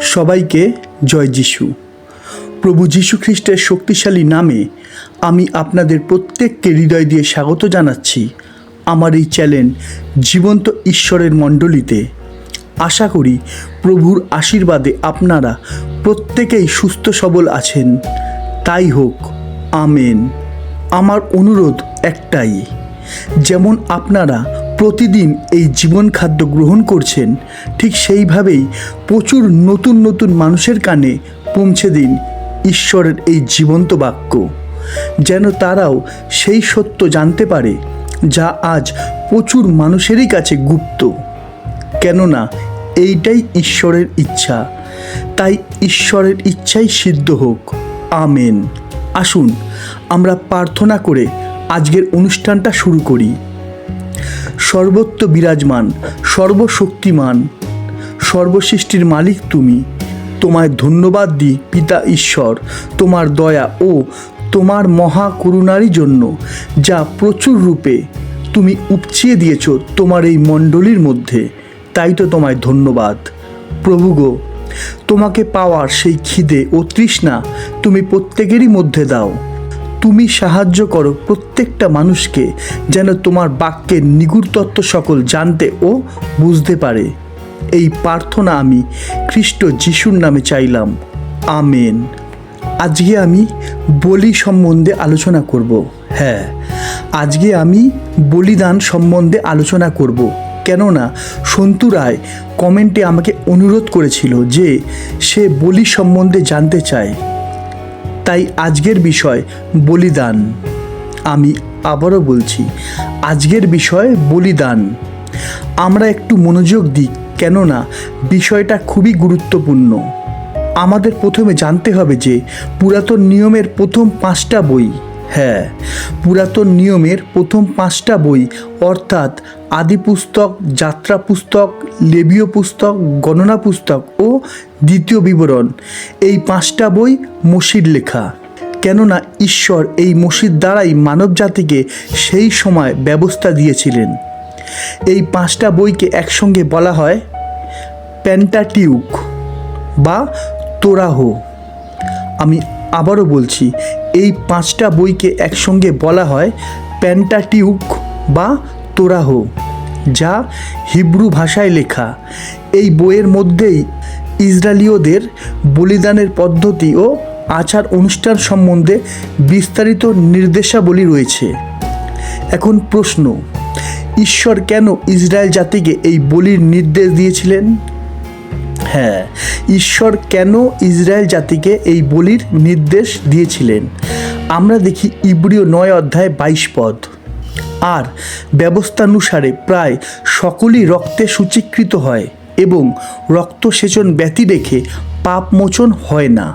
সবাইকে জয় যিশু। প্রভু যীশু খ্রিস্টের শক্তিশালী নামে আমি আপনাদের প্রত্যেককে হৃদয় দিয়ে স্বাগত জানাচ্ছি আমার এই চ্যানেল জীবন্ত ঈশ্বরের মণ্ডলীতে। আশা করি প্রভুর আশীর্বাদে আপনারা প্রত্যেকেই সুস্থ সবল আছেন। তাই হোক, আমেন। আমার অনুরোধ একটাই, যেমন আপনারা প্রতিদিন এই জীবন খাদ্য গ্রহণ করছেন, ঠিক সেইভাবেই প্রচুর নতুন নতুন মানুষের কানে পৌঁছে দিন ঈশ্বরের এই জীবন্ত বাক্য। যেন তারাও সেই সত্য জানতে পারে, যা আজ প্রচুর মানুষেরই কাছে গুপ্ত। কেননা, এইটাই ঈশ্বরের ইচ্ছা। তাই ঈশ্বরের ইচ্ছাই সিদ্ধ হোক। আমেন। আসুন, আমরা প্রার্থনা করে আজকের অনুষ্ঠানটা শুরু করি। সর্বত্র বিরাজমান, সর্বশক্তিমান, সর্বসৃষ্টির মালিক তুমি। তোমায় ধন্যবাদ দিই পিতা ঈশ্বর, তোমার দয়া ও তোমার মহা করুণারই জন্য, যা প্রচুর রূপে তুমি উপচিয়ে দিয়েছ তোমার এই মণ্ডলীর মধ্যে। তাই তো তোমায় ধন্যবাদ। প্রভু গো, তোমাকে পাওয়ার সেই খিদে ও তৃষ্ণা তুমি প্রত্যেকেরই মধ্যে দাও। তুমি সাহায্য করো প্রত্যেকটা মানুষকে যেন তোমার বাক্যের নিগুড় তত্ত্ব সকল জানতে ও বুঝতে পারে। এই প্রার্থনা আমি খ্রিস্ট যিশুর নামে চাইলাম। আমেন। আজকে আমি বলি সম্বন্ধে আলোচনা করব। হ্যাঁ আজকে আমি বলিদান সম্বন্ধে আলোচনা করব। কেননা সন্তু রায় কমেন্টে আমাকে অনুরোধ করেছিল যে সে বলি সম্বন্ধে জানতে চায়। তাই আজকের বিষয় বলিদান। আমি আবারও বলছি, আজকের বিষয় বলিদান। আমরা একটু মনোযোগ দিই, কেননা বিষয়টা খুবই গুরুত্বপূর্ণ। আমাদের প্রথমে জানতে হবে যে পুরাতন নিয়মের প্রথম পাঁচটা বই হ্যাঁ পুরাতন নিয়মের প্রথম পাঁচটা বই, অর্থাৎ আদি পুস্তক যাত্রা পুস্তক লেবীয় পুস্তক গণনা পুস্তক ও দ্বিতীয় বিবরণ। এই পাঁচটা বই মসির লেখা। কেননা ঈশ্বর এই মসির দ্বারাই মানব জাতিকে সেই সময় ব্যবস্থা দিয়েছিলেন। এই পাঁচটা বইকে একসঙ্গে বলা হয় প্যান্টাটিউক বা তোরাহ। আমি আবারও বলছি, এই পাঁচটা বইকে একসঙ্গে বলা হয় প্যান্টাটিউক বা তোরাহ, যা হিব্রু ভাষায় লেখা। এই বইয়ের মধ্যেই ইসরায়েলীয়দের বলিদানের পদ্ধতি ও আচার অনুষ্ঠান সম্বন্ধে বিস্তারিত নির্দেশাবলী রয়েছে। এখন প্রশ্ন, ঈশ্বর কেন ইসরায়েল জাতিকে এই বলির নির্দেশ দিয়েছিলেন? হ্যাঁ ঈশ্বর কেন ইসরায়েল জাতিকে এই বলির নির্দেশ দিয়েছিলেন? আমরা দেখি ইব্রিয় নয় অধ্যায় বাইশ পদ। আর ব্যবস্থানুসারে প্রায় সকলই রক্তে সূচীকৃত হয় এবং রক্ত সেচন ব্যতি রেখে পাপ মোচন হয় না।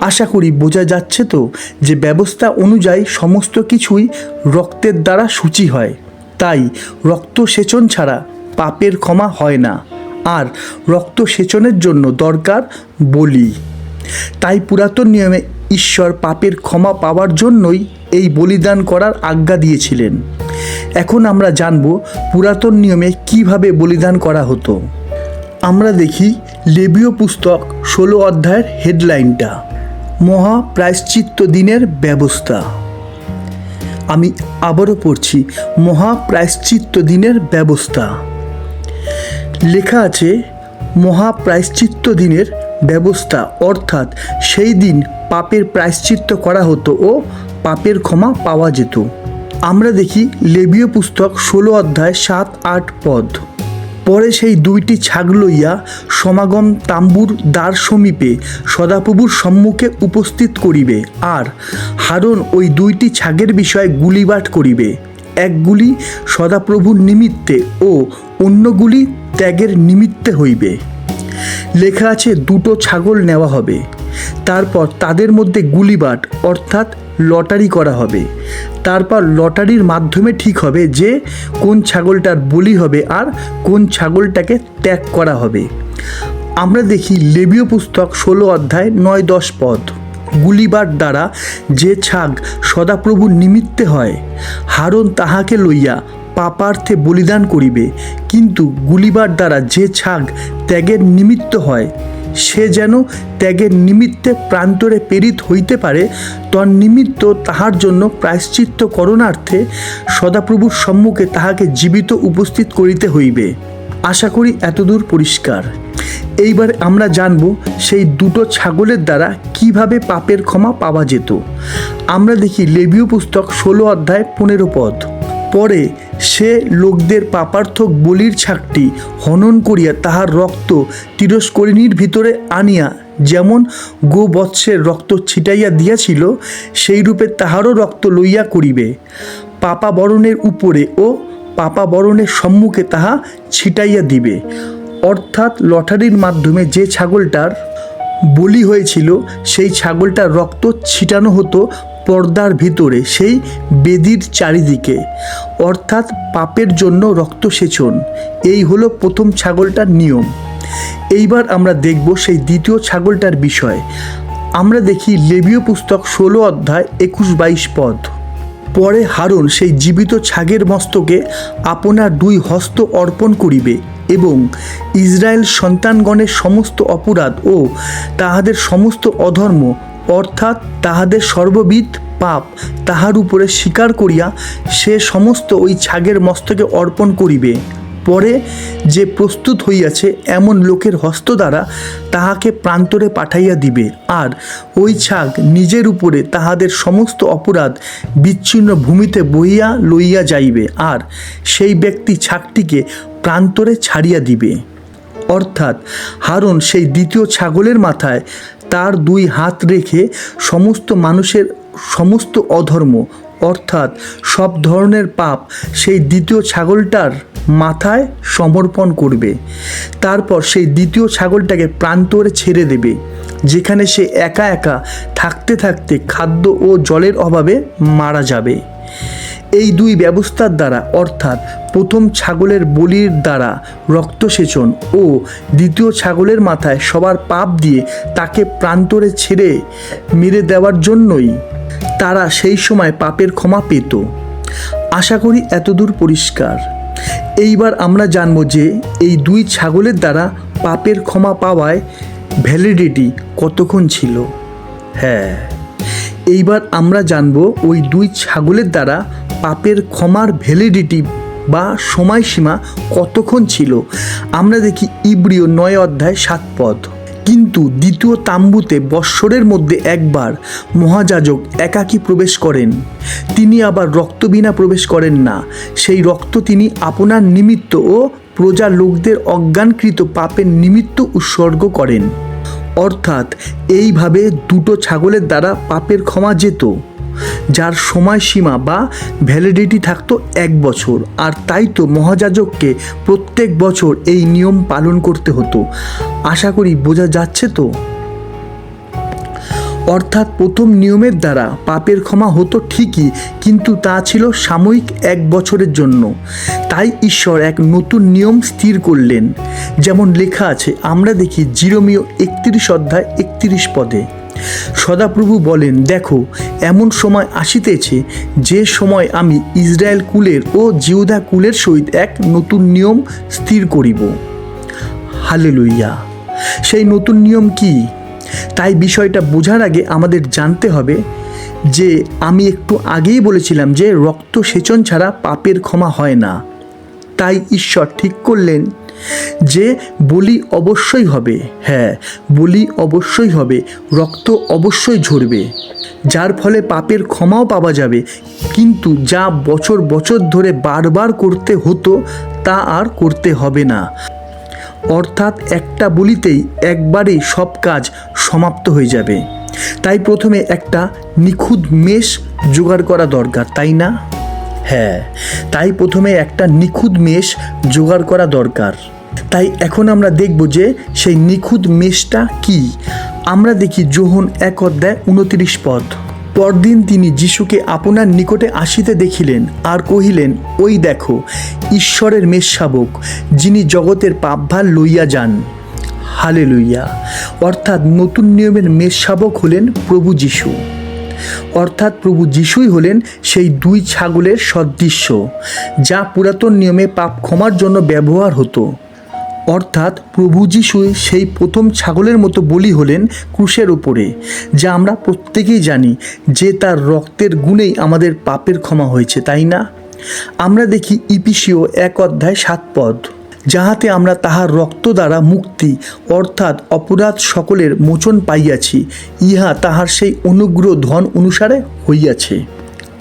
আশা করি বোঝা যাচ্ছে তো যে ব্যবস্থা অনুযায়ী সমস্ত কিছুই রক্তের দ্বারা সূচি হয়। তাই রক্ত সেচন ছাড়া পাপের ক্ষমা হয় না। আর রক্ত সেচনের জন্য দরকার বলি। তাই পুরাতন নিয়মে ঈশ্বর পাপের ক্ষমা পাওয়ার জন্যই এই বলিদান করার আজ্ঞা দিয়েছিলেন। এখন আমরা জানব পুরাতন নিয়মে কীভাবে বলিদান করা হতো। আমরা দেখি লেবীয় পুস্তক ষোলো অধ্যায়ের হেডলাইনটা, মহা প্রায়শ্চিত্ত দিনের ব্যবস্থা। আমি আবারও পড়ছি, মহা প্রায়শ্চিত্ত দিনের ব্যবস্থা। লেখা আছে, মহাপ্রায়শ্চিত্ত দিনের ব্যবস্থা, অর্থাৎ সেই দিন পাপের প্রায়শ্চিত্ত করা হতো ও পাপের ক্ষমা পাওয়া যেত। আমরা দেখি লেবীয় পুস্তক ষোলো অধ্যায় সাত আট পদ। পরে সেই দুইটি ছাগ লইয়া সমাগম তাম্বুর দ্বার সমীপে সদাপ্রভুর সম্মুখে উপস্থিত করিবে আর হারণ ওই দুইটি ছাগের বিষয়ে গুলিবাট করিবে। একগুলি সদাপ্রভুর নিমিত্তে ও অন্যগুলি ত্যাগের নিমিত্তে হইবে। লেখা আছে, দুটো ছাগল নেওয়া হবে। তারপর তাদের মধ্যে গুলিবাট, অর্থাৎ লটারি করা হবে। তারপর লটারির মাধ্যমে ঠিক হবে যে, কোন ছাগলটার বলি হবে আর কোন ছাগলটাকে ত্যাগ করা হবে। আমরা দেখি লেবীয় পুস্তক ষোলো অধ্যায় নয় দশ পদ। গুলিবার দ্বারা যে ছাগ সদাপ্রভুর নিমিত্তে হয়, হারণ তাহাকে লইয়া পাপার্থে বলিদান করিবে, কিন্তু গুলিবার দ্বারা যে ছাগ ত্যাগের নিমিত্ত হয়, সে যেন ত্যাগের নিমিত্তে প্রান্তরে প্রেরিত হইতে পারে, তন্নিমিত্ত তাহার জন্য প্রায়শ্চিত্ত করণার্থে সদাপ্রভুর সম্মুখে তাহাকে জীবিত উপস্থিত করিতে হইবে। আশা করি এতদূর পরিষ্কার। এইবার আমরা জানব সেই দুটো ছাগলের দ্বারা কীভাবে পাপের ক্ষমা পাওয়া যেত। আমরা দেখি লেবীয় পুস্তক ষোলো অধ্যায় পনেরো পদ। পরে সে লোকদের পাপার্থক বলির ছাকটি হনন করিয়া তাহার রক্ত তিরস্করিণীর ভিতরে আনিয়া যেমন গোবৎসের রক্ত ছিটাইয়া দিয়াছিল সেই রূপে তাহারও রক্ত লইয়া করিবে। পাপা বরণের উপরে ও পাপা বরণের সম্মুখে তাহা ছিটাইয়া দিবে। অর্থাৎ লটারির মাধ্যমে যে ছাগলটার বলি হয়েছিল, সেই ছাগলটার রক্ত ছিটানো হতো পর্দার ভিতরে সেই বেদির চারিদিকে, অর্থাৎ পাপের জন্য রক্ত সেচন এই হলো প্রথম ছাগলটার নিয়ম। এইবার আমরা দেখব সেই দ্বিতীয় ছাগলটার বিষয়। আমরা দেখি লেবীয় পুস্তক ষোলো অধ্যায় একুশ বাইশ পদ। পরে হারুন সেই জীবিত ছাগের মস্তকে আপনার দুই হস্ত অর্পণ করিবে এবং ইসরায়েল সন্তানগণের সমস্ত অপরাধ ও তাহাদের সমস্ত অধর্ম অর্থাৎ তাহাদের সর্ববিধ পাপ তাহার উপরে স্বীকার করিয়া সে সমস্ত ওই ছাগের মস্তকে অর্পণ করিবে। পরে যে প্রস্তুত হইয়াছে এমন লোকের হস্ত দ্বারা তাহাকে প্রান্তরে পাঠাইয়া দিবে আর ওই ছাগ নিজের উপরে তাহাদের সমস্ত অপরাধ বিচ্ছিন্ন ভূমিতে বহিয়া লইয়া যাইবে আর সেই ব্যক্তি ছাগটিকে প্রান্তরে ছাড়িয়া দিবে। অর্থাৎ হারুন সেই দ্বিতীয় ছাগলের মাথায় তার দুই হাত রেখে সমস্ত মানুষের সমস্ত অধর্ম, অর্থাৎ সব ধরনের পাপ সেই দ্বিতীয় ছাগলটার মাথায় সমর্পণ করবে। তারপর সেই দ্বিতীয় ছাগলটাকে প্রান্তরে ছেড়ে দেবে, যেখানে সে একা একা থাকতে থাকতে খাদ্য ও জলের অভাবে মারা যাবে। এই দুই ব্যবস্থার দ্বারা, অর্থাৎ প্রথম ছাগলের বলির দ্বারা রক্তসেচন ও দ্বিতীয় ছাগলের মাথায় সবার পাপ দিয়ে তাকে প্রান্তরে ছেড়ে মেরে দেওয়ার জন্যই তারা সেই সময় পাপের ক্ষমা পেত। আশা করি এতদূর পরিষ্কার। এইবার আমরা জানব যে এই দুই ছাগলের দ্বারা পাপের ক্ষমা পাওয়ায় ভ্যালিডিটি কতক্ষণ ছিল। হ্যাঁ এইবার আমরা জানব ওই দুই ছাগলের দ্বারা পাপের ক্ষমার ভ্যালিডিটি বা সময়সীমা কতক্ষণ ছিল? আমরা দেখি ইব্রিয় নয় অধ্যায় সাত পদ। কিন্তু দ্বিতীয় তাম্বুতে বৎসরের মধ্যে একবার মহাযাজক একাকী প্রবেশ করেন। তিনি আবার রক্তবিনা প্রবেশ করেন না। সেই রক্ত তিনি আপনার নিমিত্ত ও প্রজা লোকদের অজ্ঞানকৃত পাপের নিমিত্ত উৎসর্গ করেন। অর্থাৎ এইভাবে দুটো ছাগলের দ্বারা পাপের ক্ষমা যেত। যার সময়সীমা বা ভ্যালিডিটি থাকতো এক বছর। আর তাই তো মহাযাজককে প্রত্যেক বছর এই নিয়ম পালন করতে হতো। আশা করি বোঝা যাচ্ছে তো? অর্থাৎ প্রথম নিয়মের দ্বারা পাপের ক্ষমা হতো ঠিকই, কিন্তু তা ছিল সাময়িক এক বছরের জন্য। তাই ঈশ্বর এক নতুন নিয়ম স্থির করলেন। যেমন লেখা আছে, আমরা দেখি জিরোমিও একত্রিশ অধ্যায় একত্রিশ পদে। সদাপ্রভু বলেন, দেখো, এমন সময় আসিতেছে যে সময় আমি ইসরায়েল কুলের ও জিউদা কুলের সহিত এক নতুন নিয়ম স্থির করিব। হালেলুইয়া সেই নতুন নিয়ম কি? তাই বিষয়টা বোঝার আগে আমাদের জানতে হবে যে আমি একটু আগেই বলেছিলাম যে রক্ত সেচন ছাড়া পাপের ক্ষমা হয় না। তাই ঈশ্বর ঠিক করলেন যে বলি অবশ্যই হবে হ্যাঁ বলি অবশ্যই হবে, রক্ত অবশ্যই ঝরবে। যার ফলে পাপের ক্ষমাও পাওয়া যাবে। কিন্তু যা বছর বছর ধরে বারবার করতে হতো, তা আর করতে হবে না। অর্থাৎ একটা বলিতেই একবারেই সব কাজ সমাপ্ত হয়ে যাবে। তাই প্রথমে একটা নিখুঁত মেষ জোগাড় করা দরকার, তাই না? হ্যাঁ তাই প্রথমে একটা নিখুঁত মেষ জোগাড় করা দরকার। তাই এখন আমরা দেখব যে সেই নিখুঁত মেষটা কি। আমরা দেখি যোহন এক অধ্যায় উনত্রিশ পদ। পরদিন তিনি যিশুকে আপনার নিকটে আসিতে দেখিলেন আর কহিলেন, ওই দেখো, ঈশ্বরের মেষশাবক যিনি জগতের পাপভার লইয়া যান। হালে লইয়া অর্থাৎ নতুন নিয়মের মেষশাবক হলেন প্রভু যিশু। অর্থাৎ প্রভু যিশুই হলেন সেই দুই ছাগলের সদৃশ্য, যা পুরাতন নিয়মে পাপ ক্ষমার জন্য ব্যবহার হতো। অর্থাৎ প্রভু যিশুই সেই প্রথম ছাগলের মতো বলি হলেন ক্রুশের ওপরে যা আমরা প্রত্যেকেই জানি যে তার রক্তের গুণেই আমাদের পাপের ক্ষমা হয়েছে, তাই না? আমরা দেখি ইপিসিও এক অধ্যায় সাত পদ। যাহাতে আমরা তাহার রক্ত দ্বারা মুক্তি, অর্থাৎ অপরাধ সকলের মোচন পাইয়াছি, ইহা তাহার সেই অনুগ্রহ ধন অনুসারে হইয়াছে।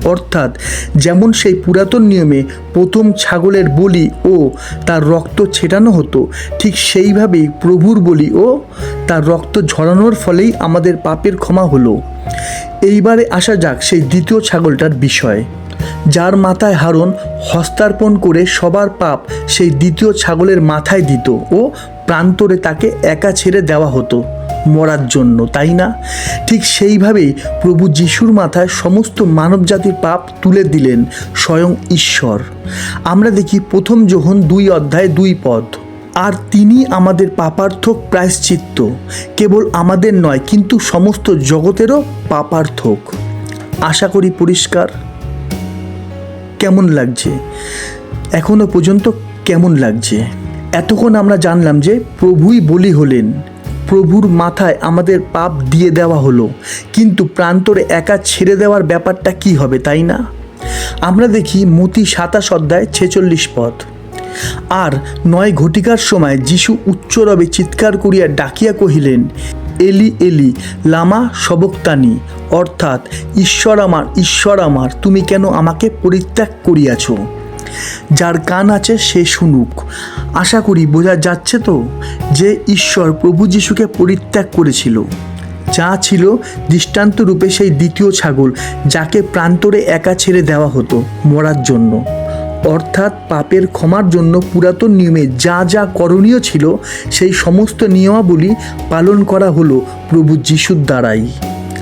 অর্থাৎ যেমন সেই পুরাতন নিয়মে প্রথম ছাগলের বলি ও তার রক্ত ছেটানো হতো, ঠিক সেইভাবেই প্রভুর বলি ও তার রক্ত ঝরানোর ফলেই আমাদের পাপের ক্ষমা হলো। এইবারে আসা যাক সেই দ্বিতীয় ছাগলটার বিষয়। যার মাথায় হারন হস্তার্পণ করে সবার পাপ সেই দ্বিতীয় ছাগলের মাথায় দিত ও প্রান্তরে তাকে একা ছেড়ে দেওয়া হতো মরার জন্য, তাই না? ঠিক সেইভাবেই প্রভু যিশুর মাথায় সমস্ত মানবজাতির পাপ তুলে দিলেন স্বয়ং ঈশ্বর। আমরা দেখি প্রথম যোহন দুই অধ্যায় দুই পদ, আর তিনি আমাদের পাপার্থক প্রায়শ্চিত্ত, কেবল আমাদের নয়, কিন্তু সমস্ত জগতেরও পাপার্থক। আশা করি পরিষ্কার। কেমন লাগছে? এখনও পর্যন্ত কেমন লাগছে? এতক্ষণ আমরা জানলাম যে প্রভুই বলি হলেন। প্রভুর মাথায় আমাদের পাপ দিয়ে দেওয়া হলো। কিন্তু প্রান্তরে একা ছেড়ে দেওয়ার ব্যাপারটা কি হবে, তাই না? আমরা দেখি মতি সাতাশ অধ্যায় ছেচল্লিশ পথ। আর নয় ঘটিকার সময় যিশু উচ্চরবে চিৎকার করিয়া ডাকিয়া কহিলেন, এলি এলি, লামা, সবক্তানি অর্থাৎ, ঈশ্বর আমার ঈশ্বর আমার, তুমি কেন আমাকে পরিত্যাগ করিয়াছ? যার কান আছে, সে শুনুক। আশা করি বোঝা যাচ্ছে তো যে ঈশ্বর প্রভু যিশুকে পরিত্যাগ করেছিল। যা ছিল দৃষ্টান্ত রূপে সেই দ্বিতীয় ছাগল, যাকে প্রান্তরে একা ছেড়ে দেওয়া হতো মরার জন্য। অর্থাৎ, পাপের ক্ষমার জন্য পুরাতন নিয়মে যা যা করণীয় ছিল, সেই সমস্ত নিয়মাবলী পালন করা হলো প্রভু যিশুর দ্বারাই।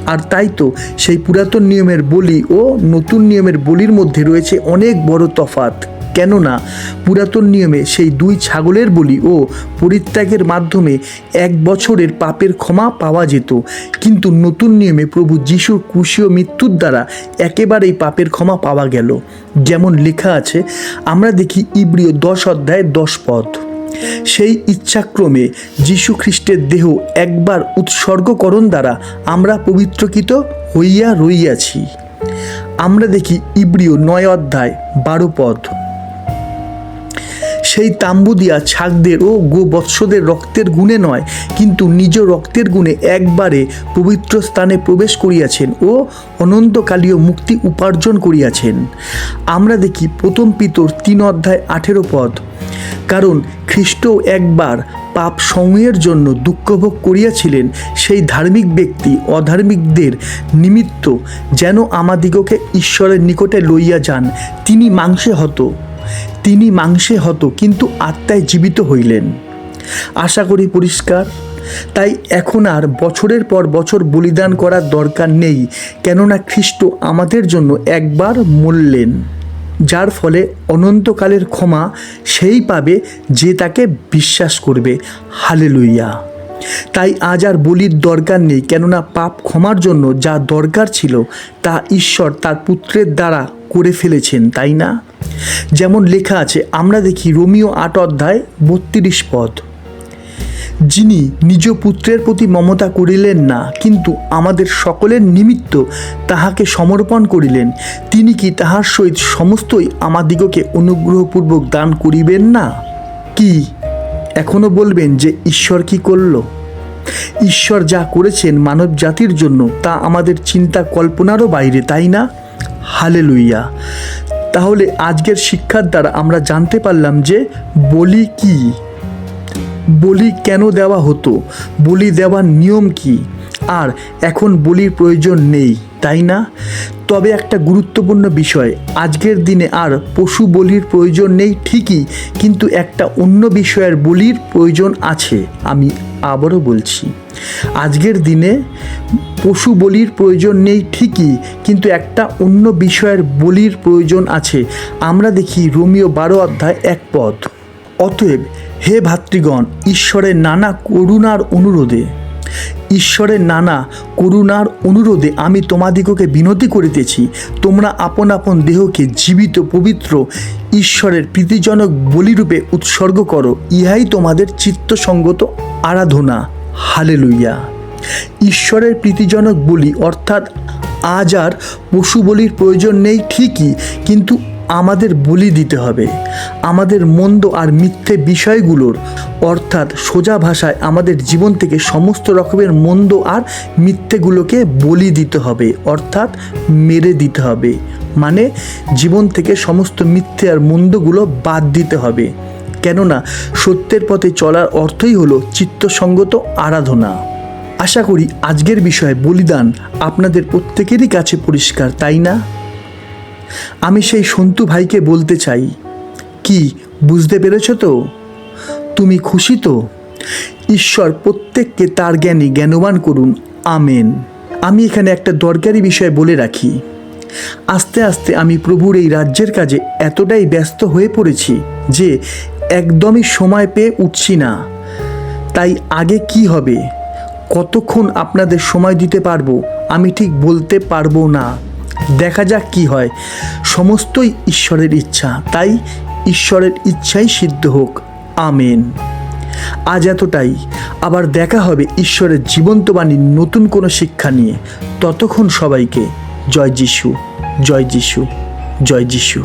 আর তাই তো সেই পুরাতন নিয়মের বলি ও নতুন নিয়মের বলির মধ্যে রয়েছে অনেক বড় তফাত কেননা পুরাতন নিয়মে সেই দুই ছাগলের বলি ও পরিত্যাগের মাধ্যমে এক বছরের পাপের ক্ষমা পাওয়া যেত। কিন্তু নতুন নিয়মে প্রভু যিশুর ক্রুশীয় মৃত্যুর দ্বারা একেবারেই পাপের ক্ষমা পাওয়া গেল। যেমন লেখা আছে, আমরা দেখি ইব্রিয় দশ অধ্যায় দশ পদ। সেই ইচ্ছাক্রমে যীশু খ্রিস্টের দেহ একবার উৎসর্গকরণ দ্বারা আমরা পবিত্রকৃত হইয়া রইয়াছি আমরা দেখি ইব্রিয় নয় অধ্যায় বারো পদ সেই তাম্বু দিয়া ছাগদের ও গো বৎসদের রক্তের গুণে নয়, কিন্তু নিজ রক্তের গুণে একবারে পবিত্র স্থানে প্রবেশ করিয়াছেন ও অনন্তকালীয় মুক্তি উপার্জন করিয়াছেন। আমরা দেখি প্রথম পিতর তিন অধ্যায় আঠেরো পদ। কারণ খ্রিস্ট একবার পাপ সমূহের জন্য দুঃখভোগ করিয়াছিলেন, সেই ধার্মিক ব্যক্তি অধার্মিকদের নিমিত্ত যেন আমাদিগকে ঈশ্বরের নিকটে লইয়া যান, তিনি মাংসে হতো। তিনি মাংসে হত, কিন্তু আত্মায় জীবিত হইলেন। আশা করি পরিষ্কার। তাই এখন আর বছরের পর বছর বলিদান করার দরকার নেই, কেননা খ্রিস্ট আমাদের জন্য একবার মরলেন, যার ফলে অনন্তকালের ক্ষমা সেই পাবে যে তাকে বিশ্বাস করবে। হালে লইয়া তাই আজ আর বলির দরকার নেই, কেননা পাপ ক্ষমার জন্য যা দরকার ছিল, তা ঈশ্বর তার পুত্রের দ্বারা করে ফেলেছেন, তাই না? যেমন লেখা আছে, আমরা দেখি রোমিও আট অধ্যায় বত্রিশ পদ। যিনি নিজ পুত্রের প্রতি মমতা করিলেন না, কিন্তু আমাদের সকলের নিমিত্ত তাহাকে সমর্পণ করিলেন, তিনি কি তাহার সহিত সমস্তই আমাদিগকে অনুগ্রহপূর্বক দান করিবেন না? কি? এখনও বলবেন যে, ঈশ্বর কি করল? ঈশ্বর যা করেছেন মানব জাতির জন্য তা আমাদের চিন্তা কল্পনারও বাইরে, তাই না? হালে লুইয়া তাহলে আজকের শিক্ষার দ্বারা আমরা জানতে পারলাম যে বলি কি? বলি কেন দেওয়া হতো? বলি দেওয়ার নিয়ম কি? আর এখন বলির প্রয়োজন নেই, তাই না? তবে একটা গুরুত্বপূর্ণ বিষয়, আজকের দিনে আর পশু বলির প্রয়োজন নেই ঠিকই, কিন্তু একটা অন্য বিষয়ের বলির প্রয়োজন আছে, আমি আবারও বলছি। আজকের দিনে পশু বলির প্রয়োজন নেই ঠিকই, কিন্তু একটা অন্য বিষয়ের বলির প্রয়োজন আছে। আমরা দেখি রোমিও বারো অধ্যায় এক পদ। অতএব, হে ভাতৃগণ ঈশ্বরের নানা করুণার অনুরোধে ঈশ্বরের নানা করুণার অনুরোধে আমি তোমাদিগকে বিনতি করিতেছি। তোমরা আপন আপন দেহকে জীবিত পবিত্র ঈশ্বরের প্রীতিজনক বলিরূপে উৎসর্গ করো, ইহাই তোমাদের চিত্তসঙ্গত আরাধনা। হালেলুইয়া ঈশ্বরের প্রীতিজনক বলি অর্থাৎ আজ আর পশু বলির প্রয়োজন নেই ঠিকই, কিন্তু আমাদের বলি দিতে হবে। আমাদের মন্দ আর মিথ্যে বিষয়গুলোর, অর্থাৎ সোজা ভাষায় আমাদের জীবন থেকে সমস্ত রকমের মন্দ আর মিথ্যেগুলোকে বলি দিতে হবে, অর্থাৎ মেরে দিতে হবে। মানে জীবন থেকে সমস্ত মিথ্যে আর মন্দগুলো বাদ দিতে হবে। কেননা সত্যের পথে চলার অর্থই হলো চিত্তসঙ্গত আরাধনা। আশা করি আজকের বিষয়ে বলিদান আপনাদের প্রত্যেকেরই কাছে পরিষ্কার, তাই না? আমি সেই সন্তু ভাইকে বলতে চাই, কি, বুঝতে পেরেছ তো? তুমি খুশি তো? ঈশ্বর প্রত্যেককে তার জ্ঞানে জ্ঞানবান করুন, আমেন। আমি এখানে একটা দরকারি বিষয় বলে রাখি। আস্তে আস্তে আমি প্রভুর এই রাজ্যের কাজে এতটাই ব্যস্ত হয়ে পড়েছি যে একদমই সময় পেয়ে উঠছি না। তাই আগে কি হবে? কতক্ষণ আপনাদের সময় দিতে পারব? আমি ঠিক বলতে পারব না। দেখা যাক কি হয়। সমস্তই ঈশ্বরের ইচ্ছা। তাই ঈশ্বরের ইচ্ছাই সিদ্ধ হোক। আমেন। আজ এতটাই। আবার দেখা হবে ঈশ্বরের জীবন্ত বাণীর নতুন কোনো শিক্ষা নিয়ে। ততক্ষণ সবাইকে জয় যিশু জয় যিশু জয় যিশু।